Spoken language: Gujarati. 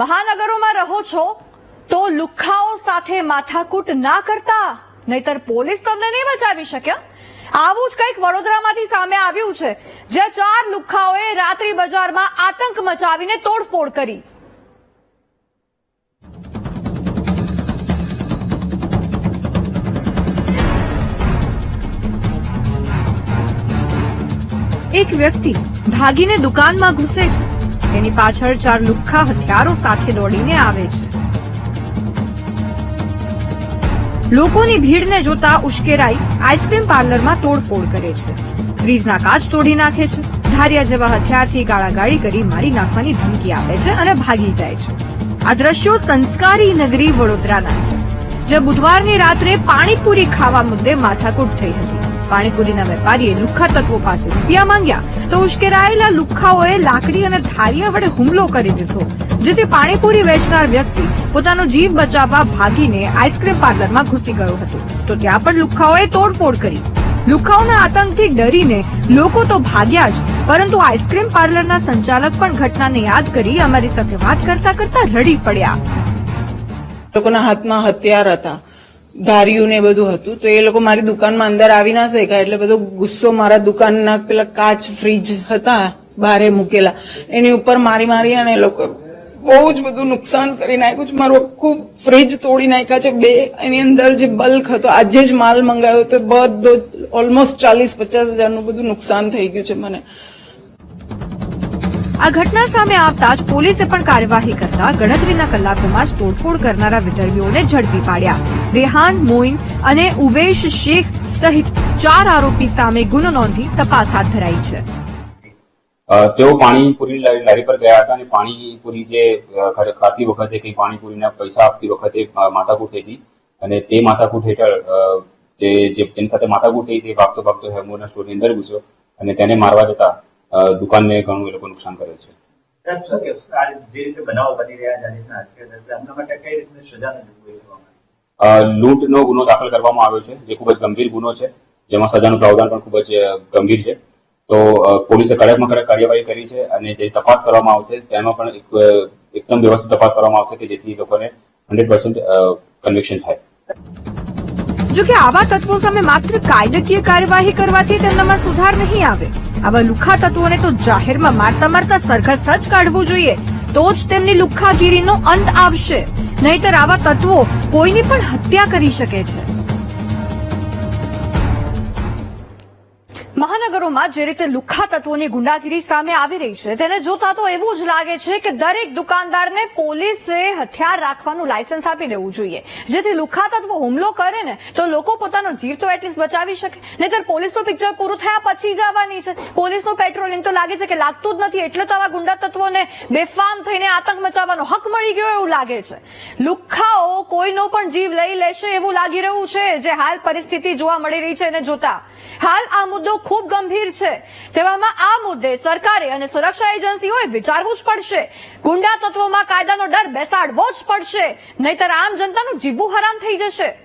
મહાનગરોમાં રહો છો, તો લુખ્ખાઓ સાથે માથાકૂટ ના કરતા, નહીતર પોલીસ તમને નહીં બચાવી શક્યા આવું જ કંઈક વડોદરામાંથી સામે આવ્યું છે, જ્યાં ચાર લુખ્ખાઓએ રાત્રિ બજારમાં આતંક મચાવીને તોડફોડ કરી. એક વ્યક્તિ ભાગીને દુકાનમાં ઘૂસે છે. તેની પાછળ ચાર લુખ્ખા હથિયારો સાથે દોડીને આવે છે. લોકોની ભીડને જોતા ઉશ્કેરાઈ આઈસ્ક્રીમ પાર્લરમાં તોડફોડ કરે છે. ફ્રીજના કાચ તોડી નાખે છે. ધારિયા જેવા હથિયારથી ગાળાગાળી કરી મારી નાખવાની ધમકી આપે છે અને ભાગી જાય છે. આ દ્રશ્યો સંસ્કારી નગરી વડોદરાના છે. જે બુધવારની રાત્રે પાણીપુરી ખાવા મુદ્દે માથાકૂટ થઈ હતી. પાણીપુરીના વેપારીએ લુખ્ખા તત્વો પાસે રૂપિયા માંગ્યા તો ઉશ્કેરાયેલા લુખ્ખાઓએ લાકડી અને થાળીયા વડે હુમલો કરી દીધો, જેથી પાણીપુરી વેચનાર વ્યક્તિ પોતાનો જીવ બચાવવા ભાગીને આઈસ્ક્રીમ પાર્લરમાં ઘૂસી ગયો હતો. તો ત્યાં પણ લુખ્ખાઓએ તોડફોડ કરી. લુખ્ખાઓના આતંકથી ડરીને લોકો તો ભાગ્યા જ, પરંતુ આઈસ્ક્રીમ પાર્લરના સંચાલક પણ ઘટનાને યાદ કરી અમારી સાથે વાત કરતા કરતા રડી પડ્યા. લોકોના હાથમાં હથિયાર હતા. ધાર્યું ને બધું હતું, તો એ લોકો મારી દુકાનમાં અંદર આવી ના શક્યા. એટલે બધો ગુસ્સો મારા દુકાનના પેલા કાચ ફ્રીજ હતા, બારે મૂકેલા. એની ઉપર મારી મારી અને લોકો બહુ જ બધું નુકસાન કરી નાખ્યું છે. મારું આખું ફ્રીજ તોડી નાખ્યા છે. બે, એની અંદર જે બલ્ક હતો, આજે જ માલ મંગાવ્યો તો બધો ઓલમોસ્ટ ચાલીસ, પચાસ હજારનું બધું નુકસાન થઈ ગયું છે મને. આ ઘટના સામે આવતા જ પોલીસે પણ કાર્યવાહી કરતા ગણતરીના કલાકોમાં જ તોડફોડ કરનારા વિધર્મીઓને ઝડપી પાડ્યા. રેહાન મોઇન અને ઉવેશ શેખ સહિત ચાર આરોપી સામે ગુનો નોંધી તપાસ હાથ ધરાઈ છે. તેઓ પાણીપુરી લારી પર ગયા હતા અને પાણીપુરી જે ખાતી વખતે કઈ પાણીપુરીના પૈસા આપતી વખતે માથાકૂટ થઈ હતી અને તે માથાકૂટ હેઠળ તે જે તેની સાથે માથાકૂટ થઈ તે ભાગતો ભાગતો હેમોરના સ્ટોરની અંદર ઘૂસ્યો અને તેને મારવા જતા દુકાનને ઘણું એ લોકો નુકસાન કરેલ છે. લૂંટનો ગુનો દાખલ કરવામાં આવ્યો છે, જે ખૂબ જ ગંભીર ગુનો છે, જેમાં સજાનું પ્રાવધાન પણ ખૂબ જ ગંભીર છે. તો પોલીસે કડકમાં કડક કાર્યવાહી કરી છે અને જે તપાસ કરવામાં આવશે, તેમાં પણ એકદમ વ્યવસ્થિત તપાસ કરવામાં આવશે કે જેથી લોકોને હંડ્રેડ પર્સન્ટ કન્વિક્શન થાય. જો કે આવા તત્વો સામે માત્ર કાયદાકીય કાર્યવાહી કરવાથી તેમનામાં સુધાર નહીં આવે. આવા લુખ્ખા તત્વોને તો જાહેરમાં મારતા મારતા સરઘસ જ કાઢવું જોઈએ. તો જ તેમની લુખ્ખાગીરીનો અંત આવશે. નહીતર આવા તત્વો કોઈની પણ હત્યા કરી શકે છે. મહાનગરોમાં જે રીતે લુખ્ખા તત્વોની ગુંડાગીરી સામે આવી રહી છે, તેને જોતા તો એવું જ લાગે છે કે દરેક દુકાનદારને પોલીસે હથિયાર રાખવાનું લાયસન્સ આપી દેવું જોઈએ. જેથી લુખ્ખા તત્વો હુમલો કરે ને, તો લોકો પોતાનો જીવ તો એટલીસ્ટ બચાવી શકે. નહીતર પોલીસનું પિક્ચર પૂરું થયા પછી જ આવવાની છે. પોલીસનું પેટ્રોલિંગ તો લાગે છે કે લાગતું જ નથી. એટલે તો આવા ગુંડા તત્વોને બેફામ થઈને આતંક મચાવવાનો હક મળી ગયો એવું લાગે છે. લુખ્ખાઓ કોઈનો પણ જીવ લઈ લેશે એવું લાગી રહ્યું છે, જે હાલ પરિસ્થિતિ જોવા મળી રહી છે એને જોતા હાલ આ મુદ્દો ખૂબ ગંભીર છે. તેવામાં આ મુદ્દે સરકારે અને સુરક્ષા એજન્સીઓએ વિચારવું જ પડશે. ગુંડા તત્વોમાં કાયદાનો ડર બેસાડવો જ પડશે. નહીતર આમ જનતાનું જીવવું હરામ થઈ જશે.